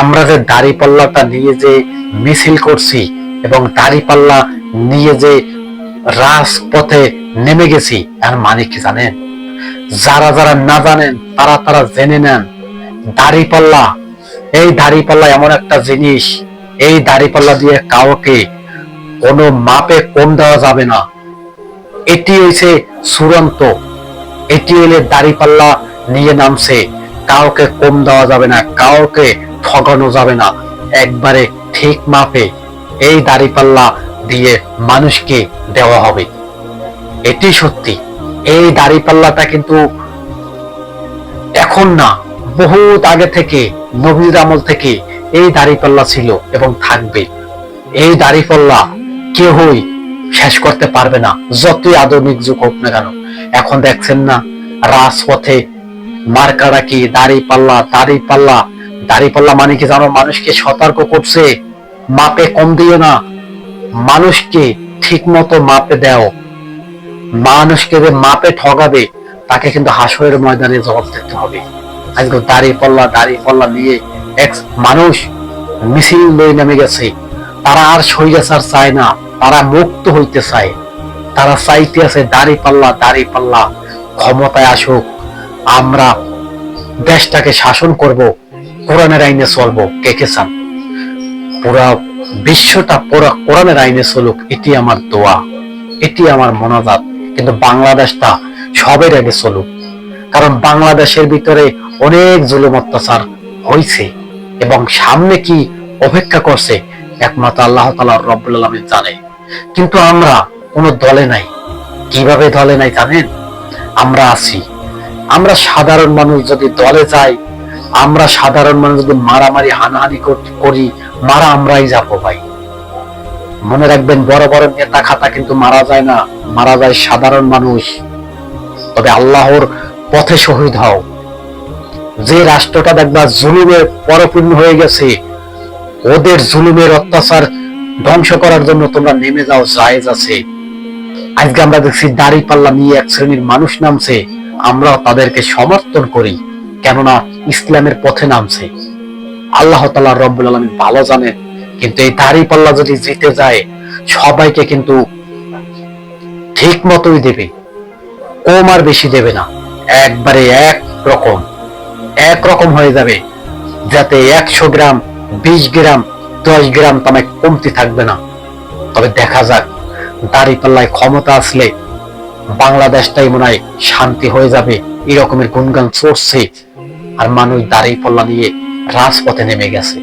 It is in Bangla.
আমরা যে দাড়ি পাল্লাটা নিয়ে যে মিছিল করছি এবং দাড়ি পাল্লা নিয়ে যে রাজপথে নেমে গেছি আর মানে কি জানেন? যারা যারা না জানেন, তারা তারা জেনে নেন। দাড়ি পাল্লা, এই দাড়ি পাল্লা এমন একটা জিনিস, এই দাড়ি পাল্লা দিয়ে কাউকে কোনো মাপে কম দেওয়া যাবে না। এটি হয়েছে চূড়ান্ত, এটি হইলে দাড়ি পাল্লা নিয়ে নামছে, কাউকে কম দেওয়া যাবে না, কাউকে ঠকানো যাবে না। একবারে ঠিক মাপে এই দাড়িপাল্লা দিয়ে মানুষকে দেওয়া হবে। এটি সত্যি। এই দাড়ি পাল্লাটা কিন্তু এখন না, বহুত আগে থেকে, নবীর আমল থেকে এই দাড়ি পাল্লা ছিল এবং থাকবে। এই দাড়ি পাল্লা কেউই শেষ করতে পারবে না, যতই আধুনিক যুগ হোক না কেন। এখন দেখছেন না, রাজপথে মার্কারা কি দাড়ি পাল্লা দাড়ি পাল্লা দাড়ি পাল্লা মানে কি জানো? মানুষকে সতর্ক করছে। মাপে কম দিও না। মানুষকে ঠিক মতো মাপে দাও। মানুষকে যে মাপে ঠগাবে, তাকে কিন্তু হাসরের ময়দানে জবাব দিতে হবে। আজকে দাড়ি পাল্লা নিয়ে এক মানুষ মিছিল লয়ে নেমে গেছে। তারা আর সৈরাচার চায় না। তারা মুক্ত হইতে চায়। তারা চাইতে আছে দাড়ি পাল্লা। ক্ষমতায় আসুক। আমরা দেশটাকে শাসন করব। কোরআনের আইনে চলবো, কে কে চান? পুরা বিশ্বটা, পুরা কোরআনের আইনে চলুক, এটি আমার দোয়া, এটি আমার মনাজাত কিন্তু বাংলাদেশটা সবের আগে চলুক। কারণ বাংলাদেশের ভিতরে অনেক জুলুম অত্যাচার হয়েছে এবং সামনে কি অপেক্ষা করছে, একমাত্র আল্লাহ তালা রব্বুল আলমী জানে। কিন্তু আমরা কোনো দলে নাই। কীভাবে দলে নাই জানেন? আমরা আছি। আমরা সাধারণ মানুষ যদি দলে যাই আমরা সাধারণ মানুষ যদি মারামারি, হানাহানি করি মারা আমরাই যাব ভাই। মনে রাখবেন, বড় বড় নেতা খাতা কিন্তু মারা যায় না, মারা যায় সাধারণ মানুষ। তবে আল্লাহর পথে শহীদ হও। যে রাষ্ট্রটা দেখবা জুলুমে পরপূর্ণ হয়ে গেছে, ওদের জুলুমের অত্যাচার ধ্বংস করার জন্য তোমরা নেমে যাও, জায়েজ আছে। আজকে আমরা দেখছি দাড়ি পাল্লা নিয়ে এক শ্রেণির মানুষ নামছে, আমরাও তাদেরকে সমর্থন করি। কেননা ইসলামের পথে নামছে। আল্লাহ তালা রব্বুল আলমী ভালো জানেন কিন্তু এই দাড়ি পাল্লা যদি জিতে যায়, সবাইকে কিন্তু ঠিক মতোই দেবে, কম আর বেশি দেবে না। একবারে এক রকম এক রকম হয়ে যাবে, যাতে একশো গ্রাম, বিশ গ্রাম, দশ গ্রাম তামে কমতি থাকবে না। তবে দেখা যাক দাড়ি পাল্লায় ক্ষমতা আসলে বাংলাদেশটাই মনে হয় শান্তি হয়ে যাবে, এরকমের গুনগান চড়ছে। আর মানুষ দাঁড়িয়ে পল্লা নিয়ে রাজপথে নেমে গেছে।